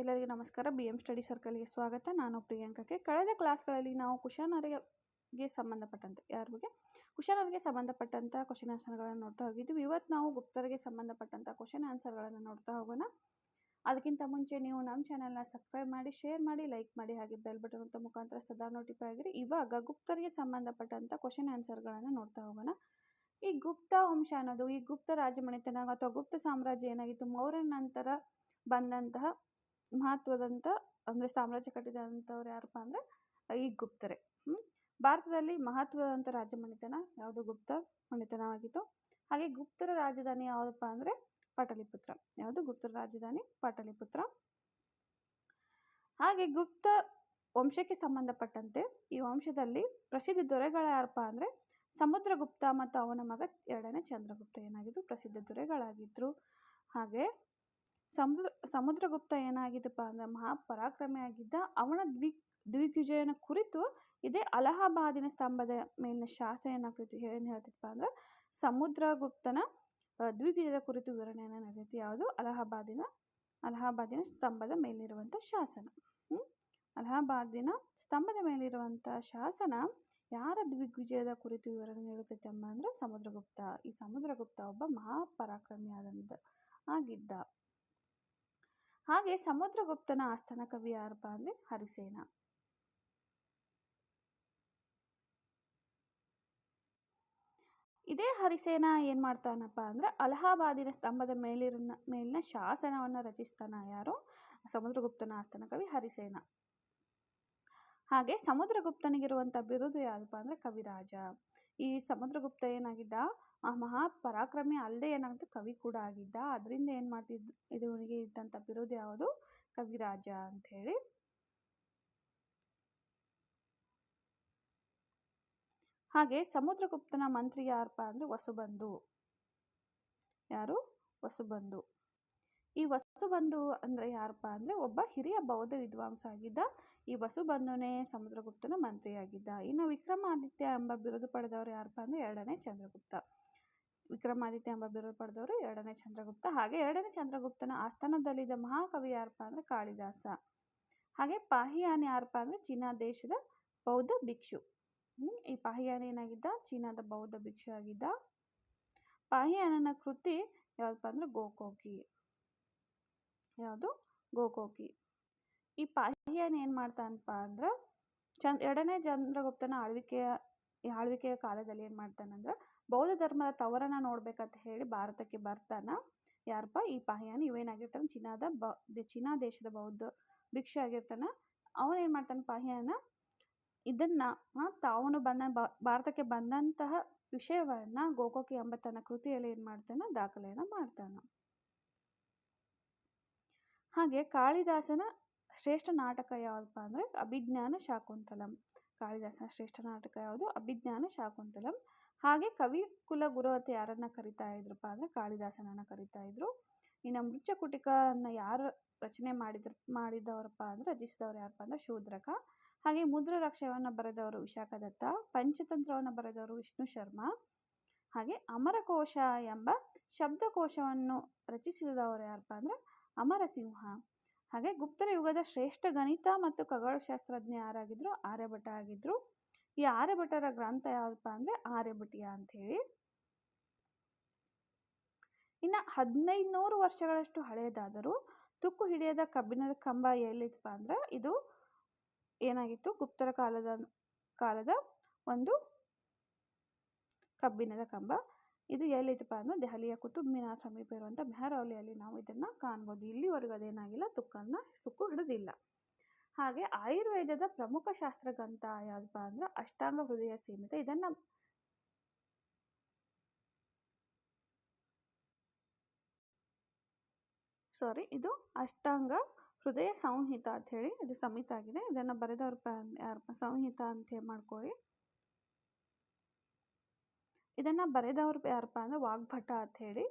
ಎಲ್ಲರಿಗೂ ನಮಸ್ಕಾರ. B M study ಸರ್ಕಲ್ಗೆ ಸ್ವಾಗತ. ನಾನು ಪ್ರಿಯಾಂಕಕ್ಕೆ. ಕಳೆದ ಕ್ಲಾಸ್ಗಳಲ್ಲಿ ನಾವು ಕುಶಾನರಿಗೆ ಸಂಬಂಧಪಟ್ಟಂತೆ ಯಾರ ಬಗ್ಗೆ? ಕುಶಾನರಿಗೆ ಸಂಬಂಧಪಟ್ಟಂಥ ಕ್ವಶನ್ ಆನ್ಸರ್ಗಳನ್ನು ನೋಡ್ತಾ ಹೋಗಿದ್ವಿ. ಇವತ್ತು ನಾವು ಗುಪ್ತರಿಗೆ ಸಂಬಂಧಪಟ್ಟಂಥ ಕ್ವಶನ್ ಆನ್ಸರ್ಗಳನ್ನು ನೋಡ್ತಾ ಹೋಗೋಣ. ಅದಕ್ಕಿಂತ ಮುಂಚೆ ನೀವು ನಮ್ಮ ಚಾನೆಲ್ನ ಸಬ್ಸ್ಕ್ರೈಬ್ ಮಾಡಿ ಶೇರ್ ಮಾಡಿ ಲೈಕ್ ಮಾಡಿ, ಹಾಗೆ ಬೆಲ್ ಬಟನ್ ಅಂತ ಮುಖಾಂತರ ಸದಾ ನೋಟಿಫೈ ಆಗಿರಿ. ಇವಾಗ ಗುಪ್ತರಿಗೆ ಸಂಬಂಧಪಟ್ಟಂಥ ಕ್ವಶನ್ ಆನ್ಸರ್ಗಳನ್ನು ನೋಡ್ತಾ ಹೋಗೋಣ. ಈ ಗುಪ್ತ ವಂಶ ಅನ್ನೋದು, ಈ ಗುಪ್ತ ರಾಜಮನೆತನ ಅಥವಾ ಗುಪ್ತ ಸಾಮ್ರಾಜ್ಯ ಏನಾಗಿತ್ತು ಮೌರ್ಯ ನಂತರ ಬಂದಂತಹ ಮಹತ್ವದಂತ, ಅಂದರೆ ಸಾಮ್ರಾಜ್ಯ ಕಟ್ಟಿದಂಥವ್ರು ಯಾರಪ್ಪ ಅಂದರೆ ಈ ಗುಪ್ತರೆ. ಭಾರತದಲ್ಲಿ ಭಾರತದಲ್ಲಿ ಮಹತ್ವದಂತ ರಾಜಮನೆತನ ಯಾವುದು? ಗುಪ್ತ ಮನೆತನವಾಗಿತ್ತು. ಹಾಗೆ ಗುಪ್ತರ ರಾಜಧಾನಿ ಯಾವುದಪ್ಪ ಅಂದರೆ, ಪಾಟಲಿಪುತ್ರ. ಯಾವುದು? ಗುಪ್ತರ ರಾಜಧಾನಿ ಪಾಟಲಿಪುತ್ರ. ಹಾಗೆ ಗುಪ್ತ ವಂಶಕ್ಕೆ ಸಂಬಂಧಪಟ್ಟಂತೆ ಈ ವಂಶದಲ್ಲಿ ಪ್ರಸಿದ್ಧ ದೊರೆಗಳು ಯಾರಪ್ಪ ಅಂದರೆ, ಸಮುದ್ರಗುಪ್ತ ಮತ್ತು ಅವನ ಮಗ ಎರಡನೇ ಚಂದ್ರಗುಪ್ತ. ಏನಾಗಿದ್ರು? ಪ್ರಸಿದ್ಧ ದೊರೆಗಳಾಗಿದ್ರು. ಹಾಗೆ ಸಮುದ್ರ, ಸಮುದ್ರಗುಪ್ತ ಏನಾಗಿದ್ದಪ್ಪ ಅಂದ್ರೆ ಮಹಾಪರಾಕ್ರಮಿ ಆಗಿದ್ದ ಅವನ ದ್ವಿ, ದ್ವಿಗ್ವಿಜಯನ ಕುರಿತು ಇದೇ ಅಲಹಾಬಾದಿನ ಸ್ತಂಭದ ಮೇಲಿನ ಶಾಸನ ಏನಾಗ್ತಿತ್ತು ಏನು ಹೇಳ್ತಿತ್ತಪ್ಪ ಅಂದ್ರೆ ಸಮುದ್ರಗುಪ್ತನ ದ್ವಿವಿಜಯದ ಕುರಿತು ವಿವರಣೆಯನ್ನು ನಡೆಯುತ್ತೆ ಯಾವುದು? ಅಲಹಾಬಾದಿನ ಅಲಹಾಬಾದಿನ ಸ್ತಂಭದ ಮೇಲಿರುವಂಥ ಶಾಸನ? ಅಲಹಾಬಾದಿನ ಸ್ತಂಭದ ಮೇಲಿರುವಂಥ ಶಾಸನ ಯಾರ ದ್ವಿಗ್ವಿಜಯದ ಕುರಿತು ವಿವರಣೆ ನೀಡುತ್ತೈತೆ ಅಂದ್ರೆ ಸಮುದ್ರಗುಪ್ತ. ಈ ಸಮುದ್ರಗುಪ್ತ ಒಬ್ಬ ಮಹಾಪರಾಕ್ರಮಿಯಾದಂಥ ಆಗಿದ್ದ. ಹಾಗೆ ಸಮುದ್ರಗುಪ್ತನ ಆಸ್ಥಾನ ಕವಿ ಯಾರಪ್ಪ ಅಂದ್ರೆ ಹರಿಸೇನ. ಇದೇ ಹರಿಸೇನ ಏನ್ ಮಾಡ್ತಾನಪ್ಪ ಅಂದ್ರೆ ಅಲಹಾಬಾದಿನ ಸ್ತಂಭದ ಮೇಲಿನ ಮೇಲಿನ ಶಾಸನವನ್ನ ರಚಿಸ್ತಾನ ಯಾರು? ಸಮುದ್ರಗುಪ್ತನ ಆಸ್ಥಾನ ಕವಿ ಹರಿಸೇನ. ಹಾಗೆ ಸಮುದ್ರಗುಪ್ತನಿಗಿರುವಂತ ಬಿರುದು ಯಾರಪ್ಪ ಅಂದ್ರೆ ಕವಿರಾಜ. ಈ ಸಮುದ್ರಗುಪ್ತ ಏನಾಗಿದ್ದ? ಆ ಮಹಾ ಪರಾಕ್ರಮಿ ಅಲ್ಲದೆ ಏನಾಗುತ್ತೆ? ಕವಿ ಕೂಡ ಆಗಿದ್ದ. ಅದರಿಂದ ಏನು ಮಾಡ್ತಿದ್ ಇದು ಇವನಿಗೆ ಇದ್ದಂತ ಬಿರುದು ಯಾವುದು? ಕವಿರಾಜ ಅಂತ ಹೇಳಿ. ಹಾಗೆ ಸಮುದ್ರಗುಪ್ತನ ಮಂತ್ರಿ ಯಾರಪ್ಪ ಅಂದ್ರೆ ವಸುಬಂಧು. ಯಾರು? ವಸುಬಂಧು. ಈ ವಸುಬಂಧು ಅಂದ್ರೆ ಯಾರಪ್ಪ ಅಂದ್ರೆ ಒಬ್ಬ ಹಿರಿಯ ಬೌದ್ಧ ವಿದ್ವಾಂಸ ಆಗಿದ್ದ. ಈ ವಸುಬಂಧುನೇ ಸಮುದ್ರಗುಪ್ತನ ಮಂತ್ರಿಯಾಗಿದ್ದ. ಇನ್ನು ವಿಕ್ರಮಾದಿತ್ಯ ಎಂಬ ಬಿರುದು ಪಡೆದವರು ಯಾರಪ್ಪ ಅಂದ್ರೆ ಎರಡನೇ ಚಂದ್ರಗುಪ್ತ. ವಿಕ್ರಮಾದಿತ್ಯ ಎಂಬ ಬಿರುದು ಪಡೆದವರು ಎರಡನೇ ಚಂದ್ರಗುಪ್ತ. ಹಾಗೆ ಎರಡನೇ ಚಂದ್ರಗುಪ್ತನ ಆಸ್ಥಾನದಲ್ಲಿದ್ದ ಮಹಾಕವಿ ಯಾರಪ್ಪ ಅಂದ್ರೆ ಕಾಳಿದಾಸ. ಹಾಗೆ ಪಾಹಿಯಾನಿ ಯಾರಪ್ಪ ಅಂದ್ರೆ ಚೀನಾ ದೇಶದ ಬೌದ್ಧ ಭಿಕ್ಷು. ಈ ಪಾಹಿಯಾನಿ ಏನಾಗಿದ್ದ? ಚೀನಾದ ಬೌದ್ಧ ಭಿಕ್ಷು ಆಗಿದ್ದ. ಪಾಹಿಯಾನನ ಕೃತಿ ಯಾವ್ದಪ್ಪ ಅಂದ್ರೆ ಗೋಕೋಕಿ. ಯಾವುದು? ಗೋಕೋಕಿ. ಈ ಪಾಹಿಯಾನಿ ಏನ್ ಮಾಡ್ತಾನಪ್ಪ ಅಂದ್ರ ಚಂದ್, ಎರಡನೇ ಚಂದ್ರಗುಪ್ತನ ಆಳ್ವಿಕೆಯ ಆಳ್ವಿಕೆಯ ಕಾಲದಲ್ಲಿ ಏನ್ ಮಾಡ್ತಾನಂದ್ರ ಬೌದ್ಧ ಧರ್ಮದ ತವರನ್ನ ನೋಡ್ಬೇಕಂತ ಹೇಳಿ ಭಾರತಕ್ಕೆ ಬರ್ತಾನ. ಯಾರಪ್ಪ ಈ ಪಾಹಿಯಾನ್ ಇವೇನಾಗಿರ್ತಾನ ಚೀನಾದ ಬ ಚೀನಾ ದೇಶದ ಬೌದ್ಧ ಭಿಕ್ಷು ಆಗಿರ್ತಾನ. ಅವನ್ ಏನ್ ಮಾಡ್ತಾನ ಪಾಹಿಯಾನ? ಇದನ್ನ ತಾವನು ಬಂದ ಭಾರತಕ್ಕೆ ಬಂದಂತಹ ವಿಷಯವನ್ನ ಗೋಕೋಕಿ ಎಂಬ ತನ್ನ ಕೃತಿಯಲ್ಲಿ ಏನ್ ಮಾಡ್ತಾನ? ದಾಖಲೆಯನ್ನ ಮಾಡ್ತಾನ. ಹಾಗೆ ಕಾಳಿದಾಸನ ಶ್ರೇಷ್ಠ ನಾಟಕ ಯಾವ್ದಪ್ಪ ಅಂದ್ರೆ ಅಭಿಜ್ಞಾನ ಶಾಕುಂತಲಂ. ಕಾಳಿದಾಸನ ಶ್ರೇಷ್ಠ ನಾಟಕ ಯಾವುದು? ಅಭಿಜ್ಞಾನ ಶಾಕುಂತಲಂ. ಹಾಗೆ ಕವಿ ಕುಲ ಗುರು ಅಂತ ಯಾರನ್ನ ಕರಿತಾ ಇದ್ರಪ್ಪ ಅಂದ್ರೆ ಕಾಳಿದಾಸನನ್ನ ಕರಿತಾ ಇದ್ರು. ಇನ್ನು ಮೃಚ್ಛಕುಟಿಕನ್ನ ಯಾರು ರಚನೆ ಮಾಡಿದ್ರು, ಮಾಡಿದವರಪ್ಪ ಅಂದ್ರೆ ರಚಿಸಿದವರು ಯಾರಪ್ಪ ಅಂದ್ರೆ ಶೂದ್ರಕ. ಹಾಗೆ ಮುದ್ರ ರಕ್ಷವನ್ನು ಬರೆದವರು ವಿಶಾಖದತ್ತ, ಪಂಚತಂತ್ರವನ್ನ ಬರೆದವರು ವಿಷ್ಣು ಶರ್ಮಾ. ಹಾಗೆ ಅಮರಕೋಶ ಎಂಬ ಶಬ್ದಕೋಶವನ್ನು ರಚಿಸಿದವರು ಯಾರಪ್ಪ ಅಂದ್ರೆ ಅಮರಸಿಂಹ. ಹಾಗೆ ಗುಪ್ತರ ಯುಗದ ಶ್ರೇಷ್ಠ ಗಣಿತ ಮತ್ತು ಖಗೋಳಶಾಸ್ತ್ರಜ್ಞ ಯಾರಾಗಿದ್ರು? ಆರ್ಯಭಟ ಆಗಿದ್ರು. ಈ ಆರ್ಯಭಟರ ಗ್ರಂಥ ಯಾವ್ದಪ್ಪ ಅಂದ್ರೆ ಆರ್ಯಭಟಿಯ ಅಂತ ಹೇಳಿ ಇನ್ನ ಹದಿನೈದು ನೂರು ವರ್ಷಗಳಷ್ಟು ಹಳೆಯದಾದರೂ ತುಕ್ಕು ಹಿಡಿಯದ ಕಬ್ಬಿಣದ ಕಂಬ ಎಲ್ಲಿತ್ತಪ್ಪ ಅಂದ್ರೆ ಇದು ಏನಾಗಿತ್ತು? ಗುಪ್ತರ ಕಾಲದ ಕಾಲದ ಒಂದು ಕಬ್ಬಿಣದ ಕಂಬ. ಇದು ಎಲ್ಲಿತ್ತಪ್ಪ ಅಂದ್ರೆ ದೆಹಲಿಯ ಕುತುಬ್ ಮಿನಾರ್ ಸಮೀಪ ಇರುವಂತ ಮೆಹರೌಲಿಯಲ್ಲಿ ನಾವು ಇದನ್ನ ಕಾಣ್ಬೋದು. ಇಲ್ಲಿವರೆಗೂ ಅದೇನಾಗಿಲ್ಲ, ತುಕ್ಕನ್ನ ತುಕ್ಕು ಹಿಡಿದಿಲ್ಲ. ಹಾಗೆ ಆಯುರ್ವೇದದ ಪ್ರಮುಖ ಶಾಸ್ತ್ರ ಗ್ರಂಥ ಯಾವ್ದಪ್ಪ ಅಂದ್ರೆ ಅಷ್ಟಾಂಗ ಹೃದಯ ಸೀಮಿತ. ಇದನ್ನ ಸಾರಿ ಇದು ಅಷ್ಟಾಂಗ ಹೃದಯ ಸಂಹಿತ ಅಂತ ಹೇಳಿ ಇದು ಸಮಿತ ಆಗಿದೆ. ಇದನ್ನ ಬರೆದವ್ರ ಯಾರಪ್ಪ ಸಂಹಿತ ಅಂತ ಹೇಳಿ ಮಾಡ್ಕೊಳ್ಳಿ ಇದನ್ನ ಬರೆದವ್ರು ಯಾರಪ್ಪ ಅಂದ್ರೆ ವಾಗ್ಭಟ ಅಂತ ಹೇಳಿ.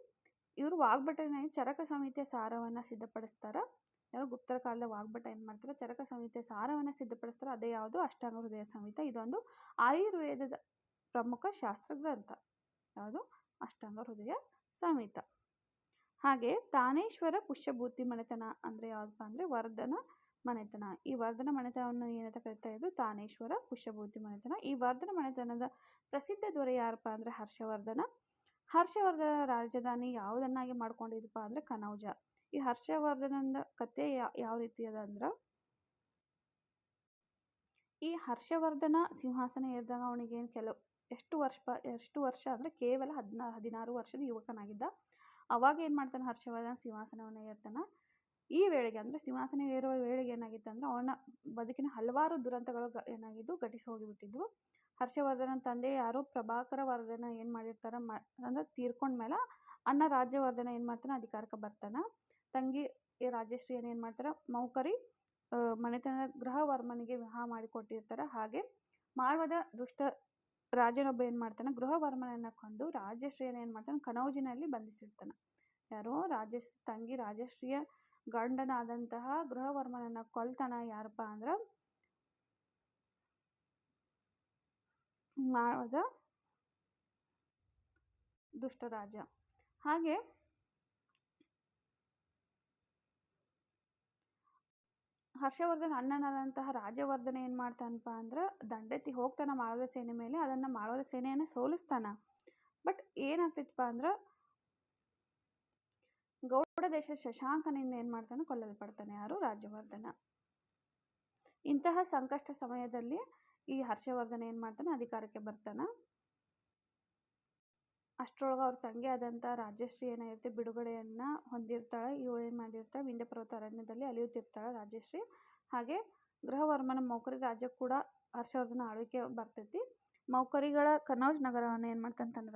ಇವರು ವಾಗ್ಭಟನೇ ಚರಕ ಸಂಹಿತೆ ಸಾರವನ್ನ ಸಿದ್ಧಪಡಿಸ್ತಾರ. ಯಾರು ಗುಪ್ತರ ಕಾಲದ ವಾಗ್ಭಟ ಏನು ಮಾಡ್ತಾರೆ, ಚರಕ ಸಂಹಿತೆ ಸಾರವನ್ನು ಸಿದ್ಧಪಡಿಸ್ತಾರೆ, ಅದೇ ಯಾವುದು ಅಷ್ಟಾಂಗ ಹೃದಯ ಸಂಹಿತ. ಇದೊಂದು ಆಯುರ್ವೇದದ ಪ್ರಮುಖ ಶಾಸ್ತ್ರ ಗ್ರಂಥ ಯಾವುದು? ಅಷ್ಟಾಂಗ ಹೃದಯ ಸಂಹಿತ. ಹಾಗೆ ತಾನೇಶ್ವರ ಪುಷ್ಯಭೂತಿ ಮನೆತನ ಅಂದರೆ ಯಾವುದಪ್ಪ ಅಂದರೆ ವರ್ಧನ ಮನೆತನ. ಈ ವರ್ಧನ ಮನೆತನವನ್ನು ಏನಂತ ಕರಿತಾ ಇದ್ರು? ತಾನೇಶ್ವರ ಪುಷ್ಯಭೂತಿ ಮನೆತನ. ಈ ವರ್ಧನ ಮನೆತನದ ಪ್ರಸಿದ್ಧ ದೊರೆ ಯಾರಪ್ಪ ಅಂದರೆ ಹರ್ಷವರ್ಧನ. ಹರ್ಷವರ್ಧನ ರಾಜಧಾನಿ ಯಾವುದನ್ನಾಗಿ ಮಾಡ್ಕೊಂಡಿದ್ದಪ್ಪ ಅಂದರೆ ಕನೌಜ. ಈ ಹರ್ಷವರ್ಧನದ ಕತೆ ಯಾವ ರೀತಿ ಅದ ಅಂದ್ರೆ? ಈ ಹರ್ಷವರ್ಧನ ಸಿಂಹಾಸನ ಏರಿದಾಗ ಅವನಿಗೆ ಕೆಲವು, ಎಷ್ಟು ವರ್ಷ ಎಷ್ಟು ವರ್ಷ ಅಂದ್ರೆ ಕೇವಲ ಹದಿನಾ, ಹದಿನಾರು ವರ್ಷದ ಯುವಕನಾಗಿದ್ದ. ಅವಾಗ ಏನು ಮಾಡ್ತಾನೆ ಹರ್ಷವರ್ಧನ ಸಿಂಹಾಸನವನ್ನ ಏರ್ತಾನೆ? ಈ ವೇಳೆಗೆ ಅಂದ್ರೆ ಸಿಂಹಾಸನ ಏರುವ ವೇಳೆಗೆ ಏನಾಗಿತ್ತು ಅಂದ್ರೆ ಅವನ ಬದುಕಿನ ಹಲವಾರು ದುರಂತಗಳು ಏನಾಗಿದ್ದು ಘಟಿಸಿ ಹೋಗಿಬಿಟ್ಟಿದ್ವು. ಹರ್ಷವರ್ಧನ ತಂದೆ ಯಾರು? ಪ್ರಭಾಕರ ವರ್ಧನ ಏನು ಮಾಡಿರ್ತಾರ ಮ, ಅಂದ್ರೆ ತೀರ್ಕೊಂಡ್ಮೇಲೆ ಅಣ್ಣ ರಾಜ್ಯವರ್ಧನ ಏನು ಮಾಡ್ತಾನೆ? ಅಧಿಕಾರಕ್ಕೆ ಬರ್ತಾನೆ. ತಂಗಿ ರಾಜಶ್ರೀಯನ್ನು ಏನು ಮಾಡ್ತಾರೆ? ಮೌಕರಿ ಮನೆತನ ಗೃಹ ವರ್ಮನಿಗೆ ವಿವಾಹ ಮಾಡಿಕೊಟ್ಟಿರ್ತಾರೆ ಹಾಗೆ ಮಾಳ್ವದ ದುಷ್ಟ ರಾಜನೊಬ್ಬ ಏನು ಮಾಡ್ತಾನೆ? ಗೃಹವರ್ಮನನ್ನು ಕೊಂದು ರಾಜಶ್ರೀಯನ್ನು ಏನು ಮಾಡ್ತಾನೆ? ಕನೌಜಿನಲ್ಲಿ ಬಂಧಿಸಿರ್ತಾನೆ. ಯಾರೋ ರಾಜಶ್ರೀ ತಂಗಿ ರಾಜಶ್ರೀಯ ಗಂಡನಾದಂತಹ ಗೃಹವರ್ಮನನ್ನು ಕೊಲ್ತಾನ ಯಾರಪ್ಪ ಅಂದ್ರೆ ಮಾಳವದ ದುಷ್ಟರಾಜ ಹಾಗೆ ಹರ್ಷವರ್ಧನ್ ಅಣ್ಣನಾದಂತಹ ರಾಜವರ್ಧನ ಏನು ಮಾಡ್ತಾನಪ್ಪ ಅಂದ್ರೆ ದಂಡೆತ್ತಿ ಹೋಗ್ತಾನ ಮಾಳವದ ಸೇನೆ ಮೇಲೆ, ಅದನ್ನು ಮಾಳವದ ಸೇನೆಯನ್ನು ಸೋಲಿಸ್ತಾನ. ಬಟ್ ಏನಾಗ್ತಿತ್ತಪ್ಪ ಅಂದ್ರೆ ಗೌಡ ದೇಶ ಶಶಾಂಕನಿಂದ ಏನು ಮಾಡ್ತಾನೆ, ಕೊಲ್ಲಲ್ಪಡ್ತಾನೆ ಯಾರು? ರಾಜ್ಯವರ್ಧನ. ಇಂತಹ ಸಂಕಷ್ಟ ಸಮಯದಲ್ಲಿ ಈ ಹರ್ಷವರ್ಧನ ಏನು ಮಾಡ್ತಾನೆ, ಅಧಿಕಾರಕ್ಕೆ ಬರ್ತಾನೆ. ಅಷ್ಟರೊಳಗೆ ಅವ್ರ ತಂಗಿ ಆದಂಥ ರಾಜಶ್ರೀ ಏನಾಗಿರುತ್ತೆ ಬಿಡುಗಡೆಯನ್ನು ಹೊಂದಿರ್ತಾಳೆ, ಇವಳು ಏನು ಮಾಡಿರ್ತಾಳೆ, ವಿಂಧ್ಯ ಪರ್ವತ ಅರಣ್ಯದಲ್ಲಿ ಅಲಿಯುತ್ತಿರ್ತಾಳೆ ರಾಜಶ್ರೀ. ಹಾಗೆ ಗೃಹವರ್ಮನ ಮೌಕರಿ ರಾಜ್ಯ ಕೂಡ ಹರ್ಷವರ್ಧನ ಆಳ್ವಿಕೆ ಬರ್ತೈತಿ. ಮೌಕರಿಗಳ ಕನೌಜ್ ನಗರವನ್ನು ಏನು ಮಾಡ್ತಾನೆ ತನ್ನ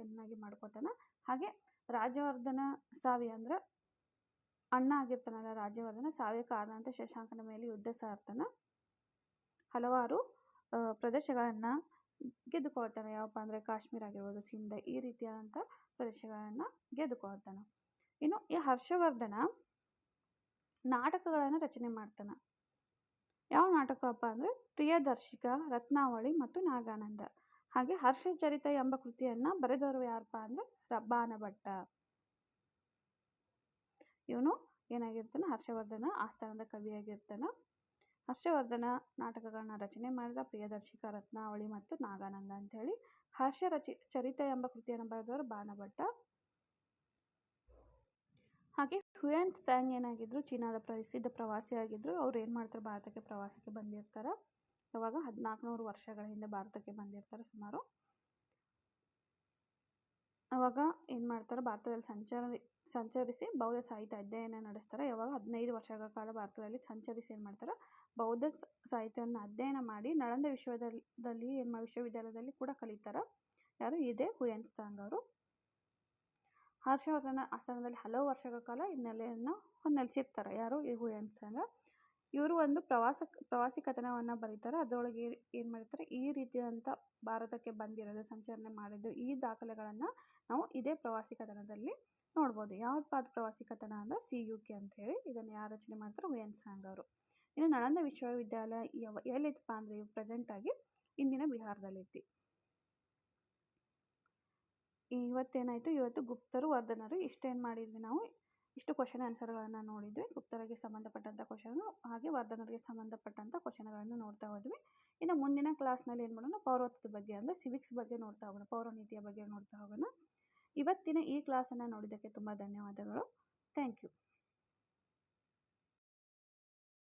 ಏನಾಗಿ ಮಾಡ್ಕೊತಾನೆ. ಹಾಗೆ ರಾಜವರ್ಧನ ಸಾವಿ ಅಂದ್ರೆ ಅಣ್ಣ ಆಗಿರ್ತಾನಲ್ಲ ರಾಜ್ಯವರ್ಧನ, ಸಾವಿಗೆ ಕಾರಣಂತ ಶಶಾಂಕನ ಮೇಲೆ ಯುದ್ಧ ಸಾರ್ತಾನೆ. ಹಲವಾರು ಪ್ರದೇಶಗಳನ್ನು ಗೆದ್ದುಕೊಳ್ತಾನೆ. ಯಾವಪ್ಪ ಅಂದರೆ ಕಾಶ್ಮೀರ ಆಗಿರ್ಬೋದು, ಸಿಂಧ, ಈ ರೀತಿಯಾದಂಥ ಪ್ರದೇಶಗಳನ್ನು ಗೆದ್ದುಕೊಳ್ತಾನೆ. ಇನ್ನು ಈ ಹರ್ಷವರ್ಧನ ನಾಟಕಗಳನ್ನು ರಚನೆ ಮಾಡ್ತಾನೆ. ಯಾವ ನಾಟಕಪ್ಪ ಅಂದರೆ ಪ್ರಿಯದರ್ಶಿಕ ರತ್ನಾವಳಿ ಮತ್ತು ನಾಗಾನಂದ. ಹಾಗೆ ಹರ್ಷಚರಿತ ಎಂಬ ಕೃತಿಯನ್ನು ಬರೆದವರು ಯಾರಪ್ಪ ಅಂದರೆ ರಬ್ಬಾನ ಭಟ್ಟ ಇವನು ಏನಾಗಿರ್ತಾನೆ, ಹರ್ಷವರ್ಧನ ಆಸ್ಥಾನದ ಕವಿಯಾಗಿರ್ತಾನೆ. ಹರ್ಷವರ್ಧನ ನಾಟಕಗಳನ್ನ ರಚನೆ ಮಾಡಿದ ಪ್ರಿಯದರ್ಶಿಕ ರತ್ನಾವಳಿ ಮತ್ತು ನಾಗಾನಂದ ಹೇಳಿ ಹರ್ಷ ರಚಿ ಚರಿತ ಎಂಬ ಕೃತಿಯನ್ನು ಬರೆದವರು ಬಾಣಭಟ್ಟ ಹಾಗೆ ಹುಯನ್ ಸ್ಯಾಂಗ್ ಏನಾಗಿದ್ರು, ಚೀನಾದ ಪ್ರಸಿದ್ಧ ಪ್ರವಾಸಿ ಆಗಿದ್ರು ಅವ್ರು ಏನು ಮಾಡ್ತಾರೆ, ಭಾರತಕ್ಕೆ ಪ್ರವಾಸಕ್ಕೆ ಬಂದಿರ್ತಾರೆ. ಯಾವಾಗ? ಹದಿನಾಲ್ಕುನೂರು ವರ್ಷಗಳ ಹಿಂದೆ ಭಾರತಕ್ಕೆ ಬಂದಿರ್ತಾರೆ ಸುಮಾರು. ಅವಾಗ ಏನು ಮಾಡ್ತಾರೆ, ಭಾರತದಲ್ಲಿ ಸಂಚಾರ, ಸಂಚರಿಸಿ ಬೌದ್ಧ ಸಾಹಿತ್ಯ ಅಧ್ಯಯನ ನಡೆಸ್ತಾರೆ. ಯಾವಾಗ? ಹದಿನೈದು ವರ್ಷಗಳ ಕಾಲ ಭಾರತದಲ್ಲಿ ಸಂಚರಿಸಿ ಏನು ಮಾಡ್ತಾರೆ ಬೌದ್ಧ ಸಾಹಿತ್ಯವನ್ನು ಅಧ್ಯಯನ ಮಾಡಿ ನಳಂದ ವಿಶ್ವದಲ್ಲಿ ವಿಶ್ವವಿದ್ಯಾಲಯದಲ್ಲಿ ಕೂಡ ಕಲಿತಾರೆ. ಯಾರು? ಇದೇ ಹುಯನ್ ಸಾಂಗ್ ಅವರು ಹರ್ಷವರ್ಧನ ಆಸ್ಥಾನದಲ್ಲಿ ಹಲವು ವರ್ಷಗಳ ಕಾಲ ಈ ನೆಲೆಯನ್ನು ನೆಲೆಸಿರ್ತಾರೆ ಯಾರು? ಈ ಹುಯನ್ ಸಾಂಗ ಇವರು ಒಂದು ಪ್ರವಾಸ, ಪ್ರವಾಸಿ ಕಥನವನ್ನು ಬರೀತಾರೆ. ಅದರೊಳಗೆ ಏನು ಮಾಡಿರ್ತಾರೆ? ಈ ರೀತಿಯಾದಂಥ ಭಾರತಕ್ಕೆ ಬಂದಿರೋದು ಸಂಚಲನೆ ಮಾಡಿದ್ದು, ಈ ದಾಖಲೆಗಳನ್ನು ನಾವು ಇದೇ ಪ್ರವಾಸಿ ಕಥನದಲ್ಲಿ ನೋಡ್ಬೋದು. ಯಾವ್ದು ಪ್ರವಾಸಿ ಕಥನ ಅಂದರೆ ಸಿ. ಯು. ಕೆ. ಅಂತ ಹೇಳಿ ಇದನ್ನು ಯಾರು ರಚನೆ ಮಾಡ್ತಾರೆ? ಹುಯನ್ ಸಾಂಗ್ ಅವರು ಇನ್ನು ನಳಂದ ವಿಶ್ವವಿದ್ಯಾಲಯ ಎಲ್ಲಿತ್ತಪ್ಪ ಅಂದರೆ ಇವು ಪ್ರೆಸೆಂಟಾಗಿ ಇಂದಿನ ಬಿಹಾರದಲ್ಲೈತಿ ಇವತ್ತೇನಾಯಿತು? ಇವತ್ತು ಗುಪ್ತರು, ವರ್ಧನರು ಇಷ್ಟೇನು ಮಾಡಿದ್ವಿ ನಾವು? ಇಷ್ಟು ಕ್ವಶನ್ ಆನ್ಸರ್ಗಳನ್ನು ನೋಡಿದ್ವಿ. ಗುಪ್ತರಿಗೆ ಸಂಬಂಧಪಟ್ಟಂಥ ಕ್ವಶನ್ ಹಾಗೆ ವರ್ಧನರಿಗೆ ಸಂಬಂಧಪಟ್ಟಂಥ ಕ್ವಶನ್ಗಳನ್ನು ನೋಡ್ತಾ ಹೋದ್ವಿ. ಇನ್ನು ಮುಂದಿನ ಕ್ಲಾಸ್ನಲ್ಲಿ ಏನು ಮಾಡೋಣ? ಪೌರತ್ವದ ಬಗ್ಗೆ ಅಂದರೆ ಸಿವಿಕ್ಸ್ ಬಗ್ಗೆ ನೋಡ್ತಾ ಹೋಗೋಣ. ಪೌರನೀತಿಯ ಬಗ್ಗೆ ನೋಡ್ತಾ ಹೋಗೋಣ. ಇವತ್ತಿನ ಈ ಕ್ಲಾಸನ್ನು ನೋಡಿದ್ದಕ್ಕೆ ತುಂಬ ಧನ್ಯವಾದಗಳು. Thank you